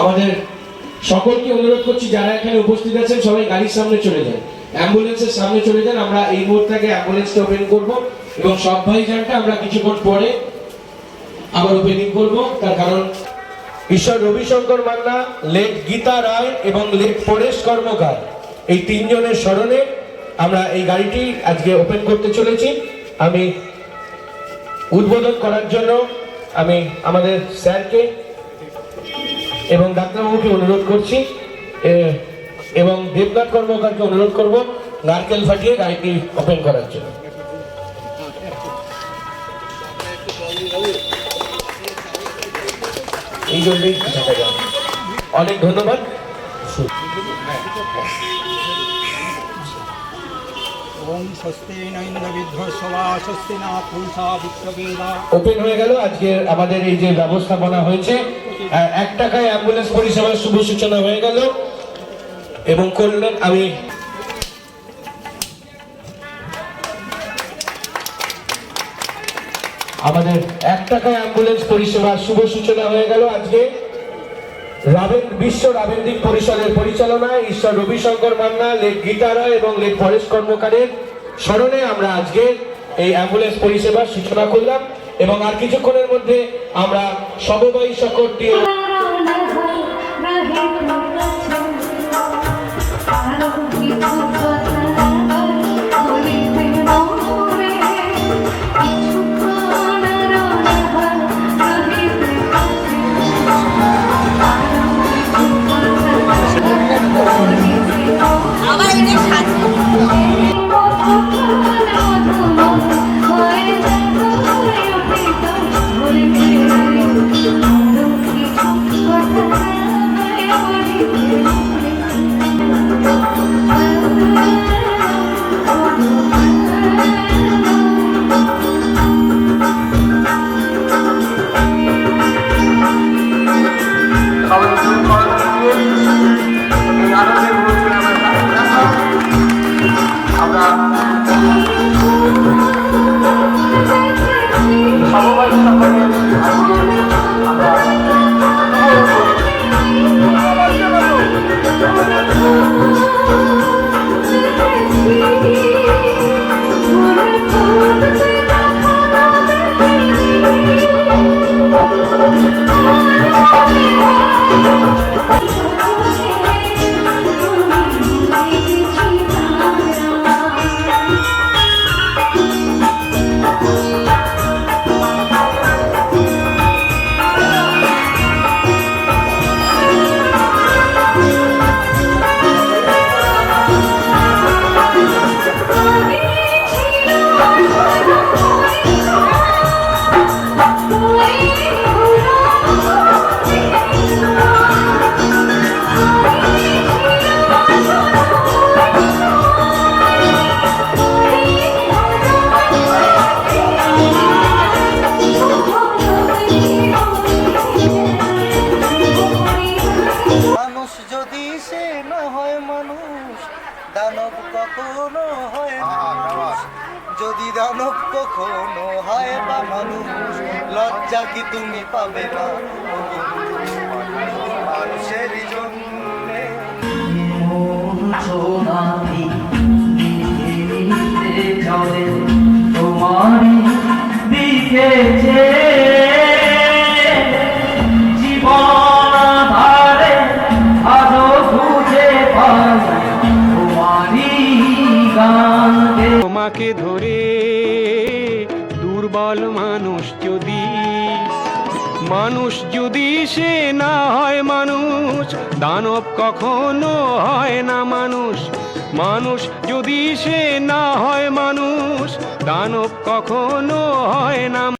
আমাদের সকলকে অনুরোধ করছি, যারা এখানে উপস্থিত আছেন, সবাই গাড়ির সামনে চলে যান। অ্যাম্বুলেন্সের সামনে চলে যান, আমরা এই মুহূর্তে আগে অ্যাম্বুলেন্সটা ওপেন করব এবং সব ভাইজানটা আমরা কিছুক্ষণ পরে আবার ওপেনিং করব। তার কারণ ঈশ্বর রবিশঙ্কর মান্না লেট গীতা রায় এবং লেট পরেশ কর্মকার, এই তিনজনের স্মরণে আমরা এই গাড়িটি আজকে ওপেন করতে চলেছি। আমি উদ্বোধন করার জন্য আমি আমাদের স্যারকে এবং ডাক্তারবাবুকে অনুরোধ করছি এবং দেবনাথ কর্মকারকে অনুরোধ করব নারকেল ফাটিয়ে গাড়িটি ওপেন করার জন্য। এই জন্যই অনেক ধন্যবাদ। ওম স্বস্তি নৈন্দ্রবিধ্বসবা স্বস্তি না পুরুষা বিশ্ববেদা ওপেন হয়ে গেল আজকে আমাদের এই যে ব্যবস্থাপনা হয়েছে। এক টাকায় অ্যাম্বুলেন্স পরিষেবার শুভ সূচনা হয়ে গেল এবং করলেন আমি। আমাদের এক টাকায় অ্যাম্বুলেন্স পরিষেবার শুভ সূচনা হয়ে গেল আজকে। রাবেন, বিশ্ব রাবেন্দ্রিক পরিষদের পরিচালনায় ঈশ্বর রবিশঙ্কর মান্না লেখ গীতা রায় এবং লেখ ফরেস্ট কর্মকারের স্মরণে আমরা আজকে এই অ্যাম্বুলেন্স পরিষেবার সূচনা করলাম এবং আর কিছুক্ষণের মধ্যে আমরা সমবায়ী সকলটি Thank you. মানুষ যদি সে না হয় মানুষ দানব কখনো হয় মানুষ। যদি দানব কখনো হয় বা মানুষ লজ্জা কি তুমি পাবে না মানুষের জন্যে তোমাকে ধরে দুর্বল মানুষ যদি মানুষ যদি সে না হয় মানুষ, দানব কখনো হয় না মানুষ। মানুষ যদি সে না হয় মানুষ, দানব কখনো হয় না